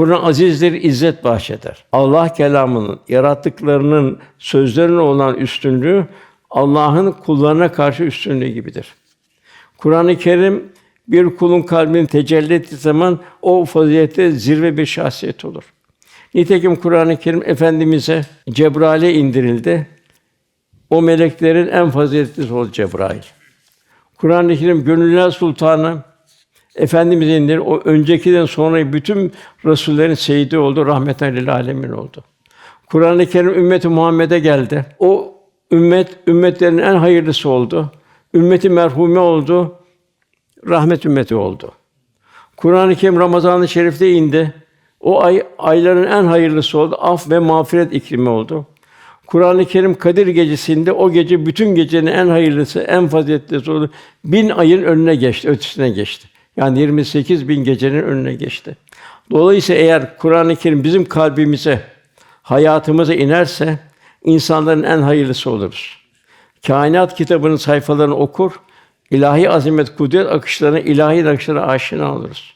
Kur'an azizdir, izzet bahşeder. Allah kelamının yarattıklarının sözlerine olan üstünlüğü Allah'ın kullarına karşı üstünlüğü gibidir. Kur'an-ı Kerim bir kulun kalbini tecelli ettiği zaman o fazilette zirve bir şahsiyet olur. Nitekim Kur'an-ı Kerim efendimize Cebrail'e indirildi. O meleklerin en faziletlisi oldu Cebrail. Kur'an-ı Kerim gönüller sultanı Efendimiz indir. O öncekiden sonra bütün rasullerin seyidi oldu, rahmeten lil alemin oldu. Kur'an-ı Kerim ümmeti Muhammed'e geldi. O ümmet ümmetlerin en hayırlısı oldu. Ümmeti merhume oldu. Rahmet ümmeti oldu. Kur'an-ı Kerim Ramazan-ı Şerif'te indi. O ay ayların en hayırlısı oldu. Af ve mağfiret iklimi oldu. Kur'an-ı Kerim Kadir gecesinde o gece bütün gecenin en hayırlısı, en faziletlisi oldu. Bin ayın önüne geçti, ötesine geçti. Yani 28 bin gecenin önüne geçti. Dolayısıyla eğer Kur'an-ı Kerim bizim kalbimize, hayatımıza inerse insanların en hayırlısı oluruz. Kainat kitabının sayfalarını okur, ilahi azamet, kudret akışlarına, ilahi akışlara aşina oluruz.